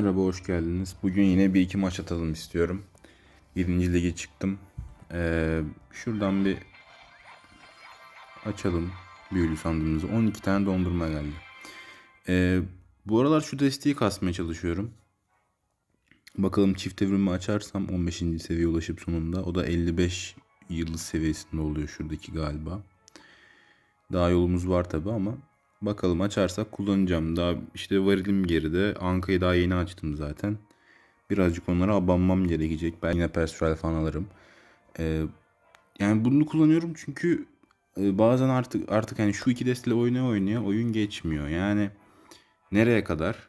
merhaba, hoş geldiniz. Bugün yine bir iki maç atalım istiyorum. Birinci lige çıktım. Ee, şuradan bir açalım büyülü sandığımızı. 12 tane dondurma geldi. Ee, bu aralar şu desteği kasmaya çalışıyorum. Bakalım çift evrimi açarsam 15. seviyeye ulaşıp sonunda. O da 55 yıldız seviyesinde oluyor şuradaki galiba. Daha yolumuz var tabi ama bakalım açarsak kullanacağım. Daha işte varilim geride. Anka'yı daha yeni açtım zaten. Birazcık onlara abanmam gerekecek. Ben yine personel falan alırım. Ee, yani bunu kullanıyorum çünkü e, bazen artık artık hani şu iki desteyle oynaya oynaya oyun geçmiyor. Yani nereye kadar?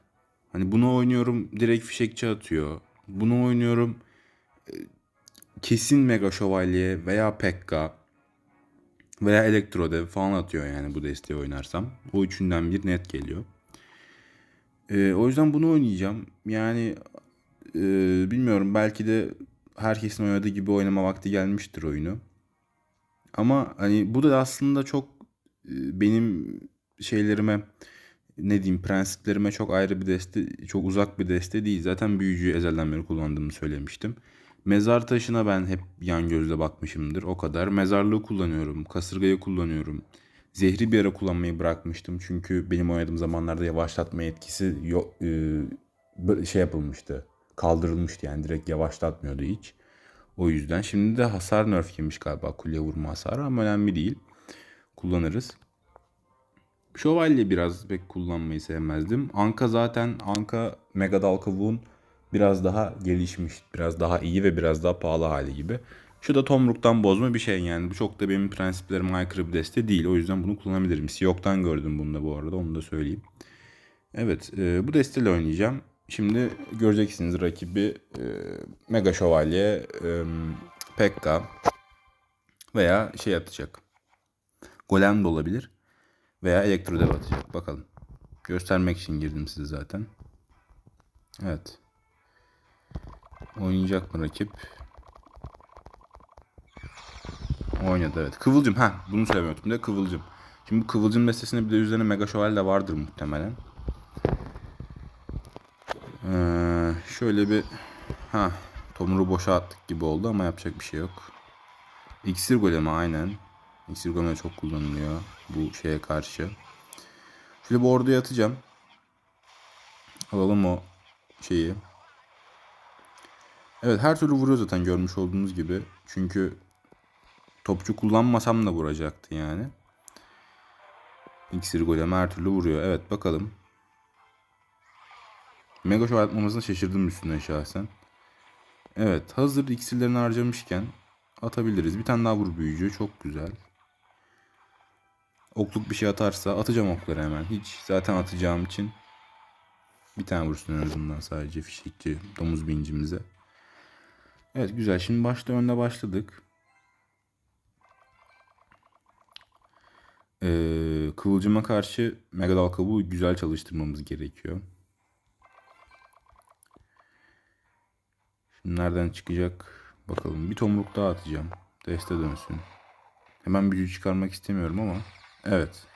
Hani bunu oynuyorum direkt fişekçi atıyor. Bunu oynuyorum e, kesin Mega Şövalye veya Pekka veya Elektrodev falan atıyor yani bu desteği oynarsam. O üçünden bir net geliyor. Ee, o yüzden bunu oynayacağım. Yani e, bilmiyorum belki de herkesin oynadığı gibi oynama vakti gelmiştir oyunu. Ama hani bu da aslında çok e, benim şeylerime ne diyeyim prensiplerime çok ayrı bir deste, çok uzak bir deste değil. Zaten büyücüyü ezelden beri kullandığımı söylemiştim. Mezar taşına ben hep yan gözle bakmışımdır. O kadar. Mezarlığı kullanıyorum. Kasırgayı kullanıyorum. Zehri bir ara kullanmayı bırakmıştım. Çünkü benim oynadığım zamanlarda yavaşlatma etkisi yok, e, şey yapılmıştı. Kaldırılmıştı yani direkt yavaşlatmıyordu hiç. O yüzden. Şimdi de hasar nerf yemiş galiba kuleye vurma hasarı ama önemli değil. Kullanırız. Şövalye biraz pek kullanmayı sevmezdim. Anka zaten Anka Mega Dal Kavuğun biraz daha gelişmiş, biraz daha iyi ve biraz daha pahalı hali gibi. Şu da tomruktan bozma bir şey yani. Bu çok da benim prensiplerime aykırı bir deste değil. O yüzden bunu kullanabilirim. Siyok'tan gördüm bunu da bu arada onu da söyleyeyim. Evet e, bu desteyle oynayacağım. Şimdi göreceksiniz rakibi e, Mega Şövalye, e, Pekka veya şey atacak. Golem de olabilir. Veya Elektrodev atacak. Bakalım. Göstermek için girdim size zaten. Evet. Oynayacak mı rakip? Oynadı evet. Kıvılcım. ha bunu söylemiyordum de Kıvılcım. Şimdi bu Kıvılcım destesinde bir de üzerine Mega Şövalye de vardır muhtemelen. Ee, şöyle bir ha Tomur'u boşa attık gibi oldu ama yapacak bir şey yok. İksir golemi aynen. İksir golemi çok kullanılıyor bu şeye karşı. Şöyle bir orduya atacağım. Alalım o şeyi. Evet her türlü vuruyor zaten görmüş olduğunuz gibi. Çünkü topçu kullanmasam da vuracaktı yani. İksir golem her türlü vuruyor. Evet bakalım. Mega şov atmamasına şaşırdım üstüne şahsen. Evet hazır iksirlerini harcamışken atabiliriz. Bir tane daha vur büyücü. Çok güzel. Okluk bir şey atarsa atacağım okları hemen. Hiç zaten atacağım için bir tane vursun en azından sadece fişekçi domuz bincimize. Evet güzel. Şimdi başta önde başladık. Ee, kıvılcıma karşı Megadal kabuğu güzel çalıştırmamız gerekiyor. Şimdi nereden çıkacak? Bakalım. Bir tomruk daha atacağım. Deste dönsün. Hemen büyü çıkarmak istemiyorum ama. Evet.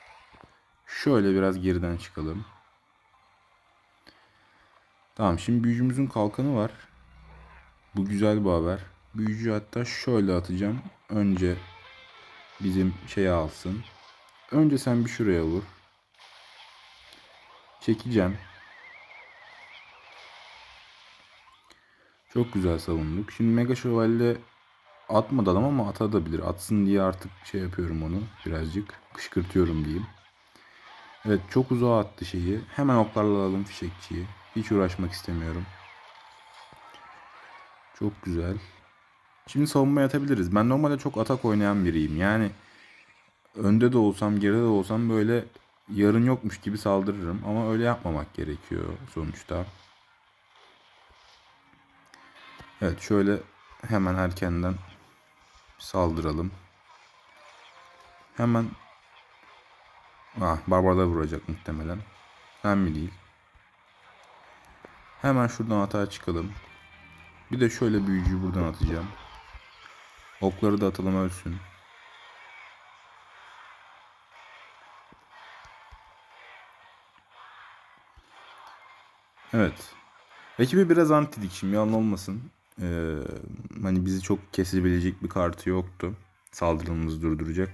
Şöyle biraz geriden çıkalım. Tamam şimdi büyücümüzün kalkanı var. Bu güzel bir haber. Büyücü hatta şöyle atacağım. Önce bizim şeyi alsın. Önce sen bir şuraya vur. Çekeceğim. Çok güzel savunduk. Şimdi Mega Şövalye atmadı adam ama atabilir. Atsın diye artık şey yapıyorum onu birazcık. Kışkırtıyorum diyeyim. Evet çok uzağa attı şeyi. Hemen oklarla alalım fişekçiyi. Hiç uğraşmak istemiyorum. Çok güzel. Şimdi savunma yatabiliriz. Ben normalde çok atak oynayan biriyim. Yani önde de olsam geride de olsam böyle yarın yokmuş gibi saldırırım. Ama öyle yapmamak gerekiyor sonuçta. Evet şöyle hemen erkenden saldıralım. Hemen ah barbarlar vuracak muhtemelen. Hem mi değil? Hemen şuradan atağa çıkalım. Bir de şöyle büyücüyü buradan atacağım. Okları da atalım ölsün. Evet. Rakibi biraz antidik şimdi yalan olmasın. Ee, hani bizi çok kesebilecek bir kartı yoktu. Saldırımızı durduracak.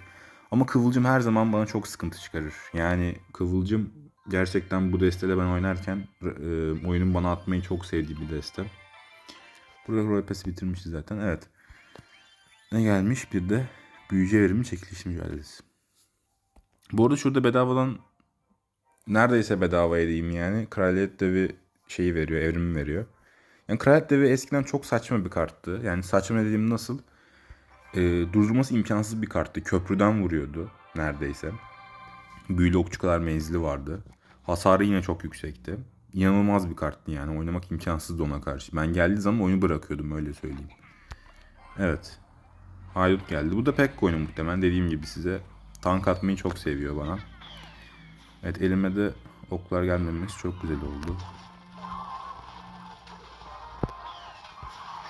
Ama Kıvılcım her zaman bana çok sıkıntı çıkarır. Yani Kıvılcım gerçekten bu destede ben oynarken e, oyunun bana atmayı çok sevdiği bir deste. Burada Royal Pass'i bitirmişiz zaten. Evet. Ne gelmiş? Bir de büyücü evrimi çekiliş mücadelesi. Bu arada şurada bedavadan neredeyse bedavaya diyeyim yani. Kraliyet devi şeyi veriyor, evrimi veriyor. Yani Kraliyet devi eskiden çok saçma bir karttı. Yani saçma dediğim nasıl? Ee, durdurması imkansız bir karttı. Köprüden vuruyordu neredeyse. Büyülü okçu kadar menzili vardı. Hasarı yine çok yüksekti. İnanılmaz bir karttı yani. Oynamak imkansızdı ona karşı. Ben geldiği zaman oyunu bırakıyordum öyle söyleyeyim. Evet. Haydut geldi. Bu da pek oyunu muhtemelen dediğim gibi size. Tank atmayı çok seviyor bana. Evet elime de oklar gelmemesi çok güzel oldu.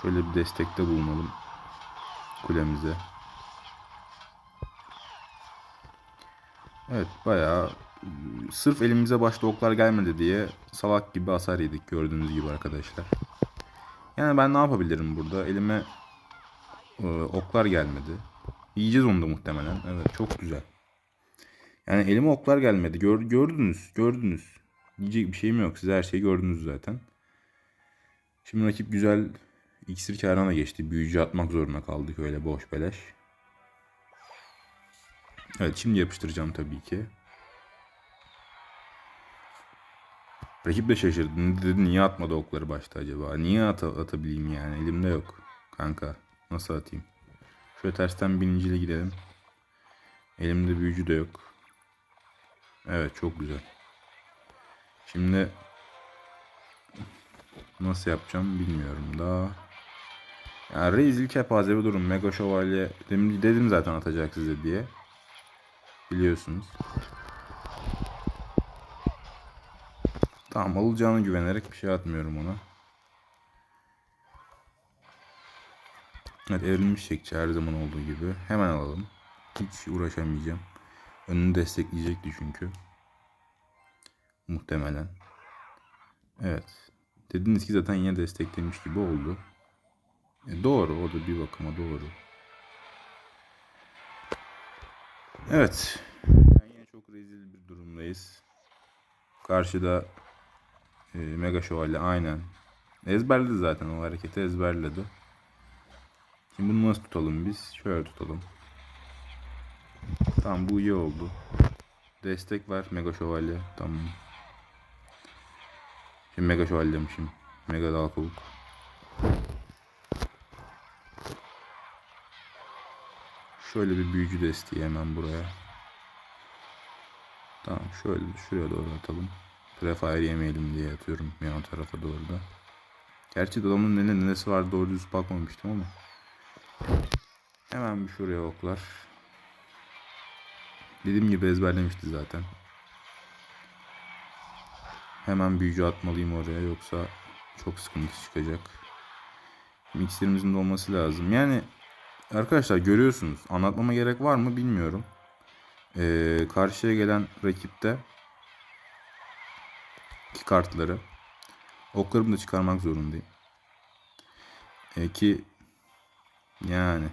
Şöyle bir destekte bulunalım kulemize. Evet bayağı sırf elimize başta oklar gelmedi diye salak gibi hasar yedik gördüğünüz gibi arkadaşlar. Yani ben ne yapabilirim burada? Elime e, oklar gelmedi. Yiyeceğiz onu da muhtemelen. Evet çok güzel. Yani elime oklar gelmedi. Gör, gördünüz. Gördünüz. Yiyecek bir şeyim yok. Siz her şeyi gördünüz zaten. Şimdi rakip güzel iksir karına geçti. Büyücü atmak zorunda kaldık öyle boş beleş. Evet şimdi yapıştıracağım tabii ki. Rakip de şaşırdı. Dedi niye atmadı okları başta acaba? Niye at atabileyim yani? Elimde yok. Kanka nasıl atayım? Şöyle tersten birinciyle gidelim. Elimde büyücü de yok. Evet çok güzel. Şimdi nasıl yapacağım bilmiyorum daha. Yani rezil kepaze bir durum. Mega şövalye dedim, dedim zaten atacak size diye. Biliyorsunuz. Tamam alacağını güvenerek bir şey atmıyorum ona. Evet evrilmiş çekçi her zaman olduğu gibi. Hemen alalım. Hiç uğraşamayacağım. Önünü destekleyecekti çünkü. Muhtemelen. Evet. Dediniz ki zaten yine desteklemiş gibi oldu. E doğru. O da bir bakıma doğru. Evet. Yani yine çok rezil bir durumdayız. Karşıda e, Mega Şövalye aynen. Ezberledi zaten o hareketi ezberledi. Şimdi bunu nasıl tutalım biz? Şöyle tutalım. Tamam bu iyi oldu. Destek var Mega Şövalye. Tamam. Şimdi Mega Şövalye demişim. Mega Dal. Şöyle bir büyücü desteği hemen buraya. Tamam şöyle şuraya doğru atalım. Prefire yemeyelim diye atıyorum yan tarafa doğru da. Gerçi adamın ne neresi var doğru düz bakmamıştım ama. Hemen bir şuraya oklar. Dediğim gibi ezberlemişti zaten. Hemen büyücü atmalıyım oraya yoksa çok sıkıntı çıkacak. Mikserimizin de olması lazım. Yani arkadaşlar görüyorsunuz. Anlatmama gerek var mı bilmiyorum. Ee, karşıya gelen rakipte iki kartları oklarımı da çıkarmak zorundayım. Ee, ki yani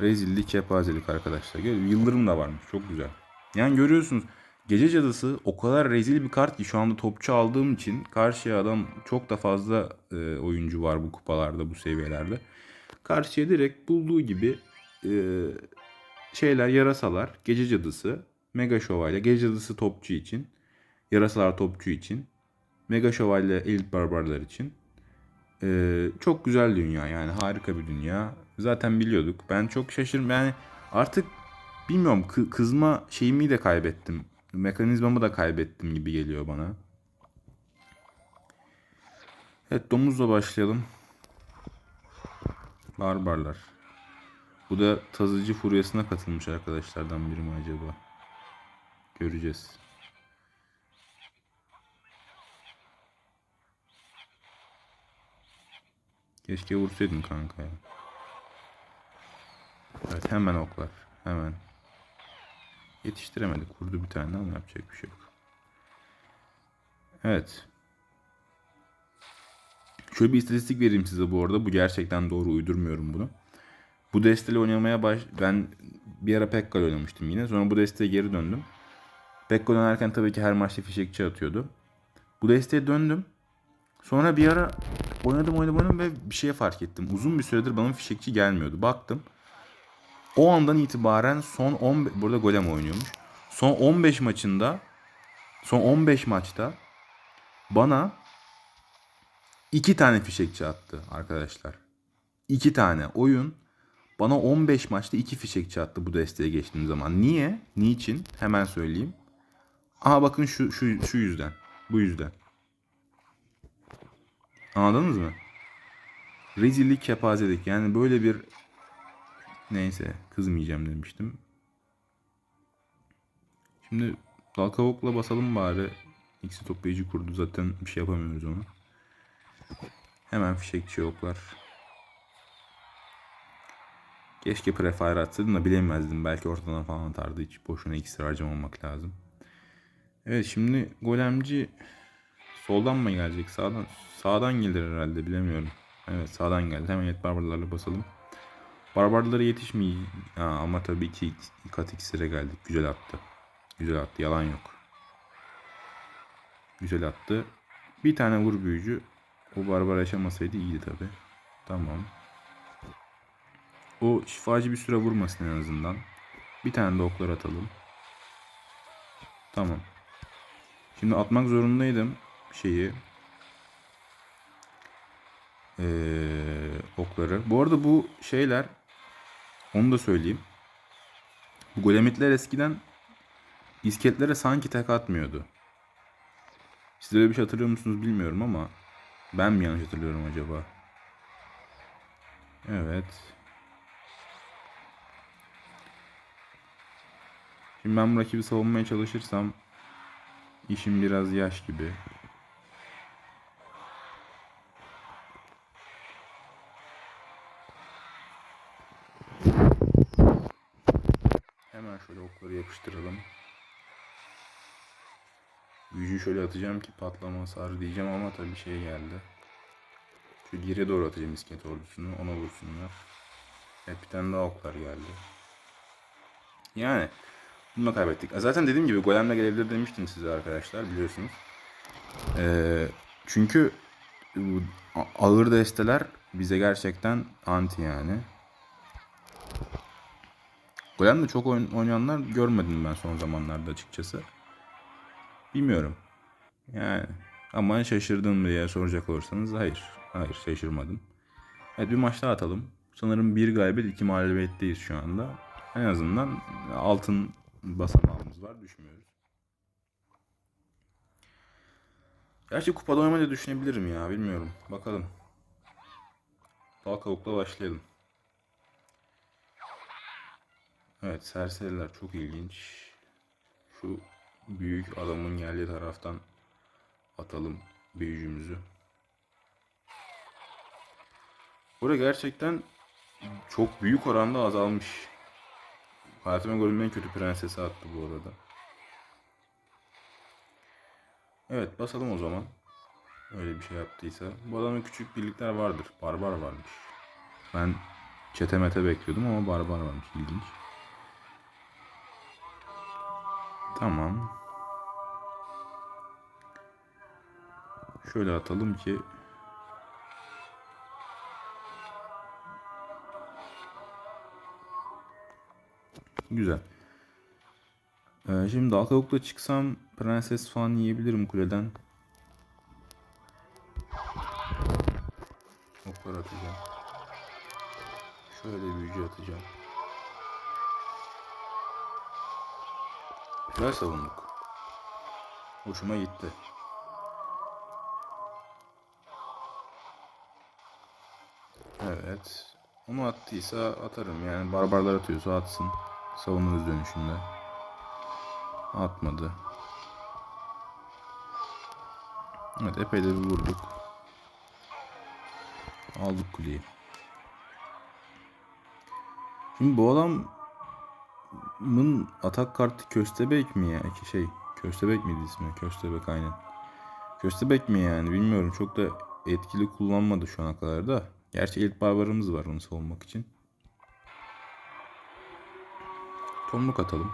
rezillik kepazelik arkadaşlar. Gör- Yıldırım da varmış. Çok güzel. Yani görüyorsunuz Gece Cadısı o kadar rezil bir kart ki şu anda topçu aldığım için karşıya adam çok da fazla e, oyuncu var bu kupalarda bu seviyelerde. Karşıya direkt bulduğu gibi e, şeyler yarasalar, gece cadısı, mega şövalye, gece cadısı topçu için, yarasalar topçu için, mega şövalye elit barbarlar için. Ee, çok güzel dünya yani harika bir dünya. Zaten biliyorduk. Ben çok şaşırım yani artık bilmiyorum kı- kızma şeyimi de kaybettim. Mekanizmamı da kaybettim gibi geliyor bana. Evet domuzla başlayalım. Barbarlar. Bu da tazıcı furyasına katılmış arkadaşlardan biri mi acaba? Göreceğiz. Keşke vursaydın kanka ya. Evet hemen oklar. Hemen. Yetiştiremedik. Vurdu bir tane ama yapacak bir şey yok. Evet. Şöyle bir istatistik vereyim size bu arada. Bu gerçekten doğru uydurmuyorum bunu. Bu desteyle oynamaya baş... Ben bir ara Pekka oynamıştım yine. Sonra bu desteğe geri döndüm. Pekka dönerken tabii ki her maçta fişekçi atıyordu. Bu desteğe döndüm. Sonra bir ara oynadım oynadım oynadım ve bir şeye fark ettim. Uzun bir süredir bana fişekçi gelmiyordu. Baktım. O andan itibaren son 10 burada golem oynuyormuş. Son 15 maçında son 15 maçta bana iki tane fişekçi attı arkadaşlar. İki tane oyun bana 15 maçta iki fişekçi attı bu desteğe geçtiğim zaman. Niye? Niçin? Hemen söyleyeyim. Aha bakın şu şu şu yüzden. Bu yüzden. Anladınız mı? Rezillik, kepazelik. Yani böyle bir neyse kızmayacağım demiştim. Şimdi dal kavukla basalım bari. X'i toplayıcı kurdu zaten bir şey yapamıyoruz ona. Hemen fişekçi oklar. Keşke prefire atsaydım da bilemezdim. Belki ortadan falan atardı. Hiç boşuna iksir harcamamak lazım. Evet şimdi golemci soldan mı gelecek? Sağdan sağdan gelir herhalde bilemiyorum. Evet sağdan geldi. Hemen et barbarlarla basalım. Barbarlara yetişmeyecek. Ha, ama tabii iki kat iksire geldik. Güzel attı. Güzel attı. Yalan yok. Güzel attı. Bir tane vur büyücü. O barbar yaşamasaydı iyiydi tabi. Tamam. O şifacı bir süre vurmasın en azından. Bir tane de oklar atalım. Tamam. Şimdi atmak zorundaydım şeyi. Ee, okları. Bu arada bu şeyler onu da söyleyeyim. Bu golemitler eskiden isketlere sanki tek atmıyordu. Siz öyle bir şey hatırlıyor musunuz bilmiyorum ama ben mi yanlış hatırlıyorum acaba? Evet. Şimdi ben bu rakibi savunmaya çalışırsam işim biraz yaş gibi. Hemen şöyle okları yapıştıralım. Büyücüyü şöyle atacağım ki patlama hasarı diyeceğim ama tabii şey geldi. Şu geriye doğru atacağım iskelet ordusunu. Ona vursunlar. Evet bir tane daha oklar geldi. Yani bunu kaybettik. Zaten dediğim gibi golemle gelebilir demiştim size arkadaşlar biliyorsunuz. Ee, çünkü ağır desteler bize gerçekten anti yani. Golem'de çok oynayanlar görmedim ben son zamanlarda açıkçası. Bilmiyorum. Yani ama şaşırdın mı diye soracak olursanız hayır. Hayır şaşırmadım. Evet bir maç daha atalım. Sanırım bir galibiyet iki mağlubiyetteyiz şu anda. En azından altın basamağımız var düşmüyoruz. Gerçi kupada oynamayı da düşünebilirim ya bilmiyorum. Bakalım. Dal kavukla başlayalım. Evet serseriler çok ilginç. Şu büyük adamın geldiği taraftan atalım büyücümüzü. Burada gerçekten çok büyük oranda azalmış. Hayatıma gördüğüm en kötü prensesi attı bu arada. Evet basalım o zaman. Öyle bir şey yaptıysa. Bu adamın küçük birlikler vardır. Barbar varmış. Ben çetemete bekliyordum ama barbar varmış. İlginç. Tamam. Şöyle atalım ki Güzel. Ee, şimdi dal kavukla çıksam prenses falan yiyebilirim kuleden. Oklar atacağım. Şöyle büyücü atacağım. Güzel savunduk. Hoşuma gitti. Evet. Onu attıysa atarım. Yani barbarlar atıyorsa atsın. Savunuruz dönüşünde. Atmadı. Evet epey de bir vurduk. Aldık kuleyi. Şimdi bu adamın atak kartı köstebek mi ya? Ki şey köstebek miydi ismi? Köstebek aynen. Köstebek mi yani bilmiyorum çok da etkili kullanmadı şu ana kadar da. Gerçi elit barbarımız var onu savunmak için. Tomruk atalım.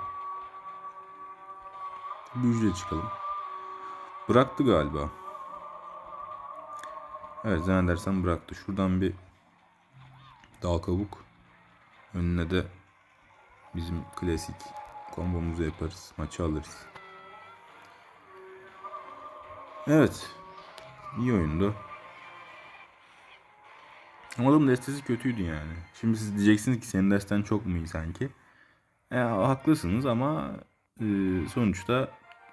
Büyücüye çıkalım. Bıraktı galiba. Evet zannedersem bıraktı. Şuradan bir dal kabuk. Önüne de bizim klasik kombomuzu yaparız. Maçı alırız. Evet. İyi oyundu. Ama adamın destesi kötüydü yani. Şimdi siz diyeceksiniz ki senin desten çok mu iyi sanki? E, haklısınız ama e, sonuçta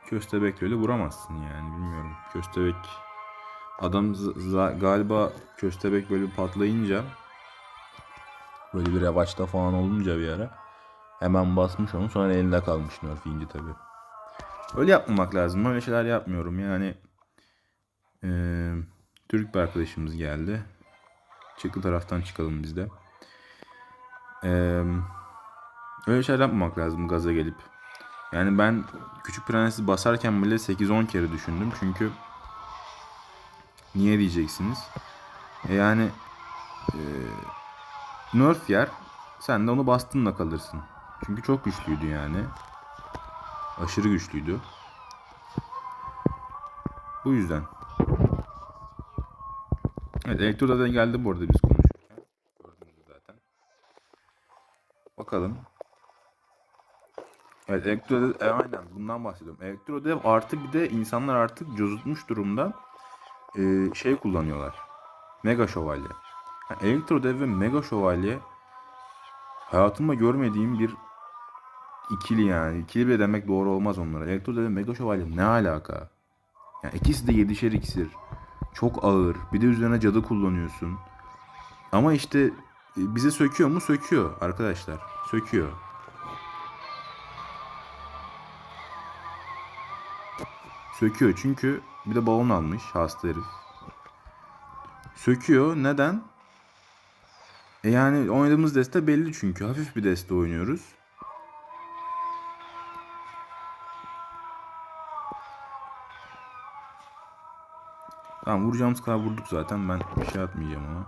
köstebek öyle vuramazsın yani bilmiyorum. Köstebek adam galiba köstebek böyle patlayınca böyle bir revaçta falan olunca bir ara hemen basmış onu sonra elinde kalmış nerf yiyince tabi. Öyle yapmamak lazım. Öyle şeyler yapmıyorum yani. E, Türk bir arkadaşımız geldi. Çıkı taraftan çıkalım biz de. Eee Öyle şeyler yapmamak lazım gaza gelip. Yani ben Küçük Prens'i basarken bile 8-10 kere düşündüm. Çünkü niye diyeceksiniz? E yani e, nerf yer sen de onu bastınla kalırsın. Çünkü çok güçlüydü yani. Aşırı güçlüydü. Bu yüzden. Evet Elektro'da da geldi bu arada biz konuşurken. Gördünüz zaten. Bakalım. Evet Elektrodev e, aynen bundan bahsediyorum. Elektrodev artı bir de insanlar artık cozutmuş durumda e, şey kullanıyorlar. Mega Şövalye. Yani Elektrodev ve Mega Şövalye hayatımda görmediğim bir ikili yani. İkili bile demek doğru olmaz onlara. Elektrodev ve Mega Şövalye ne alaka? Yani ikisi de yedişer iksir. Çok ağır. Bir de üzerine cadı kullanıyorsun. Ama işte e, bize söküyor mu? Söküyor arkadaşlar. Söküyor. Söküyor çünkü bir de balon almış hasta herif. Söküyor. Neden? E yani oynadığımız deste belli çünkü. Hafif bir deste oynuyoruz. Tamam vuracağımız kadar vurduk zaten. Ben bir şey atmayacağım ona.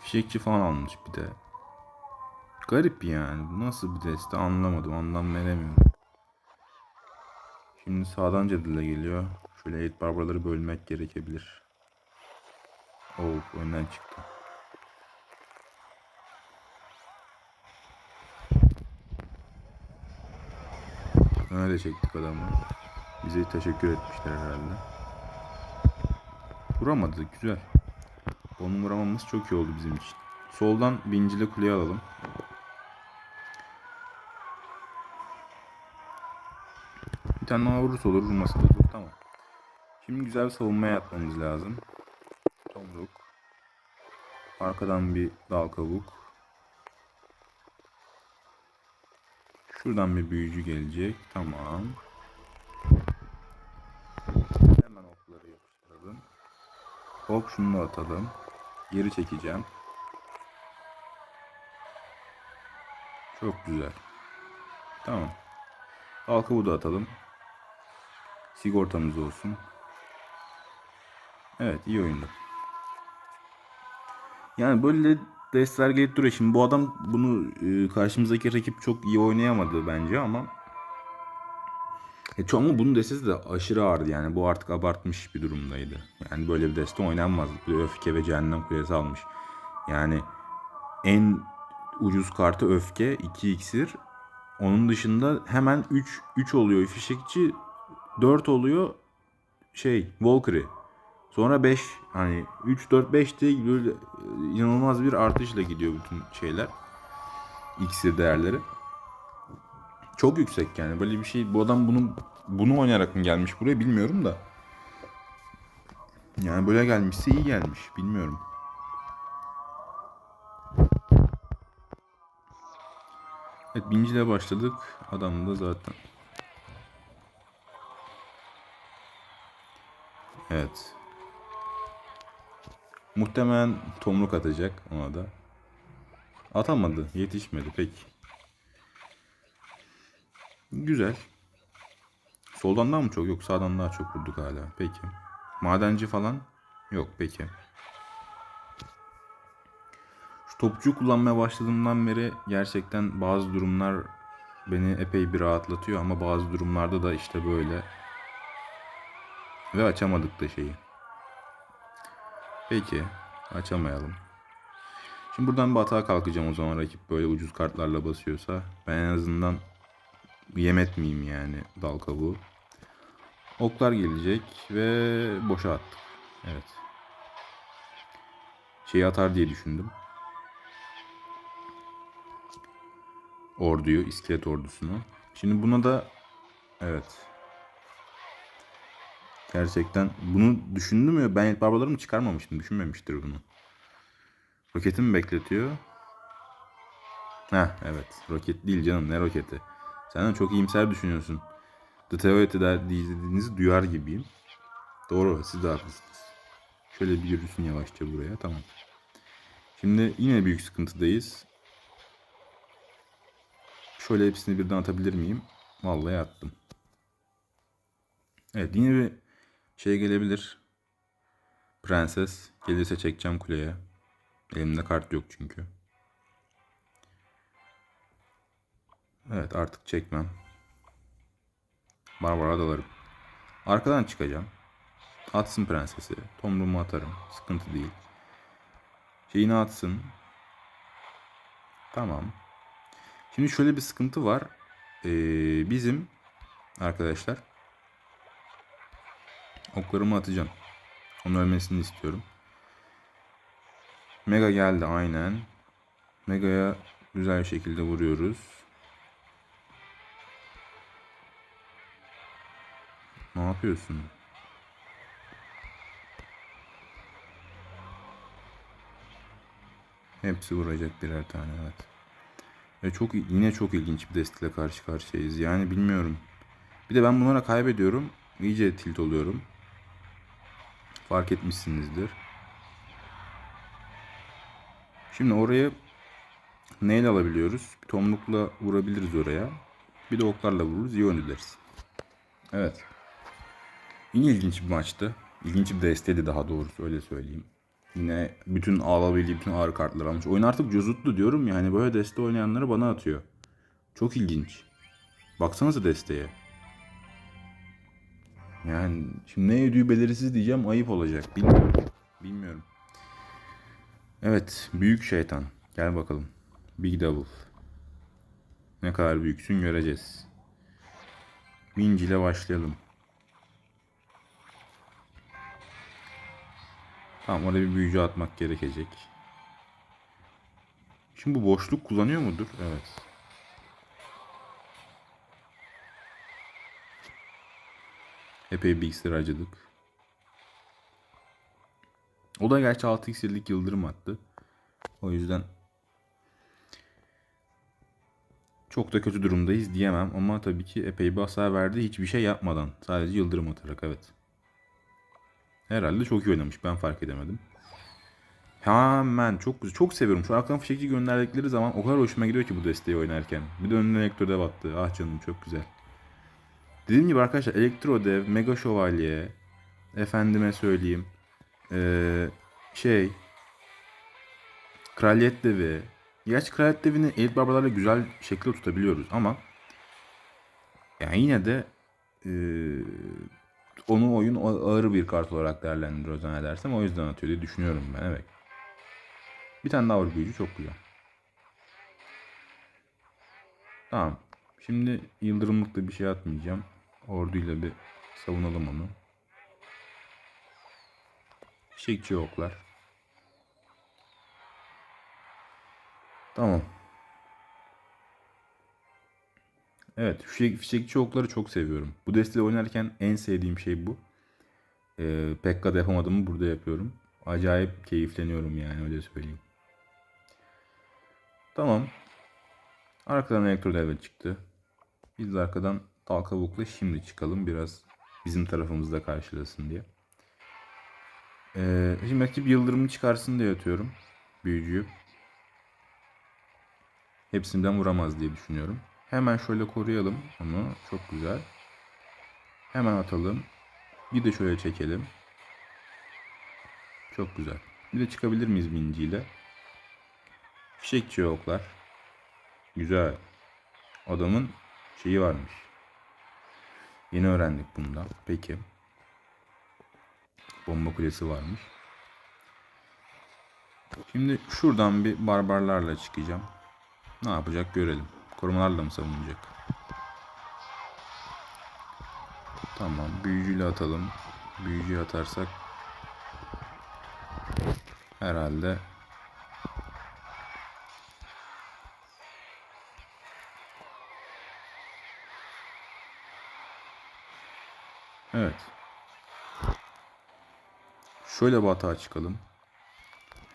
Fişekçi falan almış bir de. Garip yani. Bu nasıl bir deste anlamadım. Anlam veremiyorum. Şimdi sağdan cadıyla geliyor. Şöyle elit barbarları bölmek gerekebilir. Oh önden çıktı. Öyle çektik adamı. Bize teşekkür etmişler herhalde. Vuramadı güzel. Onu vuramamız çok iyi oldu bizim için. Soldan bincile kuleye alalım. Bir tane daha vurursa olur, vurmasa da olur. Tamam. Şimdi güzel bir savunmaya yapmamız lazım. Tomruk. Arkadan bir dal kabuk. Şuradan bir büyücü gelecek. Tamam. Hemen okları yapıştıralım. Hop şunu atalım. Geri çekeceğim. Çok güzel. Tamam. Halka da atalım. Sigortamız olsun. Evet iyi oyundu. Yani böyle destler gelip duruyor. Şimdi bu adam bunu e, karşımızdaki rakip çok iyi oynayamadı bence ama e, ama bunun destesi de aşırı ağırdı yani. Bu artık abartmış bir durumdaydı. Yani böyle bir deste oynanmaz. Bir öfke ve cehennem kulesi almış. Yani en ucuz kartı öfke 2 iksir. Onun dışında hemen 3 3 oluyor fişekçi 4 oluyor şey Valkyrie. Sonra 5 hani 3 4 5 diye böyle inanılmaz bir artışla gidiyor bütün şeyler. İksir değerleri. Çok yüksek yani. Böyle bir şey bu adam bunu bunu oynayarak mı gelmiş buraya bilmiyorum da. Yani böyle gelmişse iyi gelmiş. Bilmiyorum. Evet binciyle başladık. Adam da zaten. Evet. Muhtemelen tomruk atacak ona da. Atamadı. Yetişmedi pek. Güzel. Soldan daha mı çok? Yok sağdan daha çok vurduk hala. Peki. Madenci falan? Yok peki. Şu topçu kullanmaya başladığımdan beri gerçekten bazı durumlar beni epey bir rahatlatıyor ama bazı durumlarda da işte böyle. Ve açamadık da şeyi. Peki. Açamayalım. Şimdi buradan hata kalkacağım o zaman rakip böyle ucuz kartlarla basıyorsa. Ben en azından yem etmeyeyim yani dal kabuğu. Oklar gelecek ve boşa attık. Evet. Şeyi atar diye düşündüm. Orduyu, iskelet ordusunu. Şimdi buna da evet. Gerçekten bunu düşündüm ya ben et barbalarımı çıkarmamıştım. Düşünmemiştir bunu. Roketi mi bekletiyor? Heh evet. Roket değil canım ne roketi. Sen de çok iyimser düşünüyorsun. The Theory'de dediğinizi duyar gibiyim. Doğru siz de haklısınız. Şöyle bir yürüsün yavaşça buraya tamam. Şimdi yine büyük sıkıntıdayız. Şöyle hepsini birden atabilir miyim? Vallahi attım. Evet yine bir şey gelebilir. Prenses. Gelirse çekeceğim kuleye. Elimde kart yok çünkü. Evet artık çekmem. Barbara dalarım. Arkadan çıkacağım. Atsın prensesi. Tomruğumu atarım. Sıkıntı değil. Şeyini atsın. Tamam. Şimdi şöyle bir sıkıntı var. Ee, bizim arkadaşlar oklarımı atacağım. Onun ölmesini istiyorum. Mega geldi aynen. Mega'ya güzel bir şekilde vuruyoruz. Ne yapıyorsun? Hepsi vuracak birer tane evet. Ve çok yine çok ilginç bir desteyle karşı karşıyayız. Yani bilmiyorum. Bir de ben bunlara kaybediyorum. İyice tilt oluyorum. Fark etmişsinizdir. Şimdi oraya neyle alabiliyoruz? Bir tomrukla vurabiliriz oraya. Bir de oklarla vururuz. İyi oynarız. Evet. Yine ilginç bir maçtı. İlginç bir desteydi daha doğrusu öyle söyleyeyim. Yine bütün alabildiği bütün ağır kartlar almış. Oyun artık cozutlu diyorum ya hani böyle deste oynayanları bana atıyor. Çok ilginç. Baksanıza desteye. Yani şimdi ne ödüğü belirsiz diyeceğim ayıp olacak. Bilmiyorum. Bilmiyorum. Evet büyük şeytan. Gel bakalım. Big Devil. Ne kadar büyüksün göreceğiz. Vinci ile başlayalım. Tamam oraya bir büyücü atmak gerekecek. Şimdi bu boşluk kullanıyor mudur? Evet. Epey bir iksir harcadık. O da gerçi 6 iksirlik yıldırım attı. O yüzden çok da kötü durumdayız diyemem ama tabii ki epey bir hasar verdi hiçbir şey yapmadan. Sadece yıldırım atarak evet. Herhalde çok iyi oynamış. Ben fark edemedim. Hemen çok güzel. Çok seviyorum. Şu arkadan fişekçi gönderdikleri zaman o kadar hoşuma gidiyor ki bu desteği oynarken. Bir de önüne elektrodev attı. Ah canım çok güzel. Dediğim gibi arkadaşlar elektrodev, mega şövalye, efendime söyleyeyim. Ee, şey Kraliyet devi. Gerçi kraliyet devini elit barbarlarla güzel şekilde tutabiliyoruz ama yani yine de ee, onu oyun ağır bir kart olarak değerlendiriyor zannedersem. O yüzden atıyor diye düşünüyorum ben evet. Bir tane daha var büyücü çok güzel. Tamam. Şimdi yıldırımlıkta bir şey atmayacağım. Orduyla bir savunalım onu. Fişekçi oklar. Tamam. Evet, fişek, fişekçi okları çok seviyorum. Bu desteği oynarken en sevdiğim şey bu. Ee, Pekka'da yapamadığımı burada yapıyorum. Acayip keyifleniyorum yani öyle söyleyeyim. Tamam. Arkadan elektro devre çıktı. Biz de arkadan dal kabukla şimdi çıkalım. Biraz bizim tarafımızda karşılasın diye. Ee, şimdi rakip yıldırımını çıkarsın diye atıyorum. Büyücüyü. Hepsinden vuramaz diye düşünüyorum. Hemen şöyle koruyalım onu. Çok güzel. Hemen atalım. Bir de şöyle çekelim. Çok güzel. Bir de çıkabilir miyiz binciyle? Fişekçi oklar. Güzel. Adamın şeyi varmış. Yeni öğrendik bundan. Peki. Bomba kulesi varmış. Şimdi şuradan bir barbarlarla çıkacağım. Ne yapacak görelim. Korumalarla mı savunacak? Tamam. Büyücüyle atalım. Büyücüyü atarsak herhalde Evet. Şöyle bir hata çıkalım.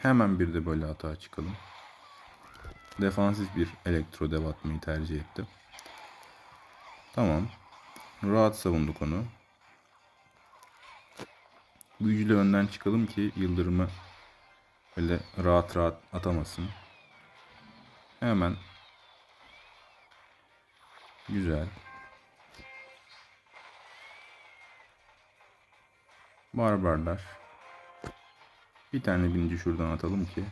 Hemen bir de böyle hata çıkalım. Defansif bir elektro dev atmayı tercih ettim. Tamam. Rahat savunduk onu. Büyücüyle önden çıkalım ki yıldırımı öyle rahat rahat atamasın. Hemen. Güzel. Barbarlar. Bir tane binci şuradan atalım ki.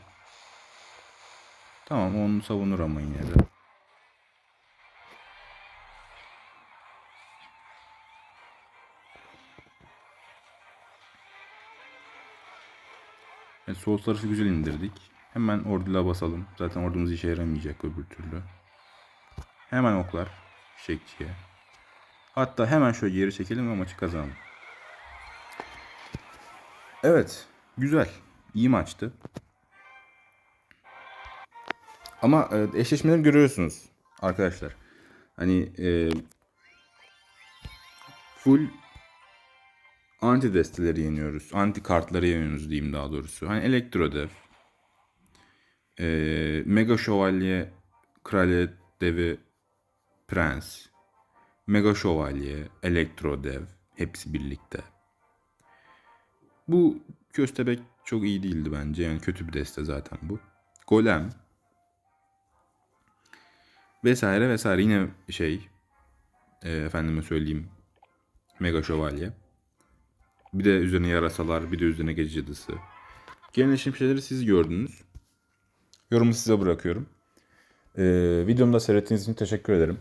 Tamam onu savunur ama yine de. Evet, sol tarafı güzel indirdik. Hemen orduyla basalım. Zaten ordumuz işe yaramayacak öbür türlü. Hemen oklar. Fişekçiye. Hatta hemen şöyle geri çekelim ve maçı kazanalım. Evet. Güzel. İyi maçtı. Ama e, eşleşmeleri görüyorsunuz arkadaşlar. Hani e, full anti desteleri yeniyoruz. Anti kartları yeniyoruz diyeyim daha doğrusu. Hani Elektrodev, e, Mega Şövalye, Kraliyet Devi, Prens, Mega Şövalye, Elektrodev hepsi birlikte. Bu köstebek çok iyi değildi bence. Yani kötü bir deste zaten bu. Golem. Vesaire vesaire. Yine şey e, efendime söyleyeyim Mega Şövalye. Bir de üzerine yarasalar, bir de üzerine gece cadısı. Genelleşim şeyleri siz gördünüz. Yorumu size bırakıyorum. Ee, videomu da seyrettiğiniz için teşekkür ederim.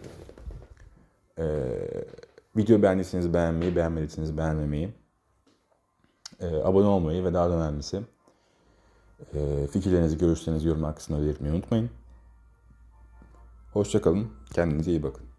Ee, video beğendiyseniz beğenmeyi, beğenmediyseniz beğenmemeyi, e, abone olmayı ve daha da önemlisi e, fikirlerinizi, görüşlerinizi yorumlar kısmına belirtmeyi unutmayın. Hoşçakalın. Kendinize iyi bakın.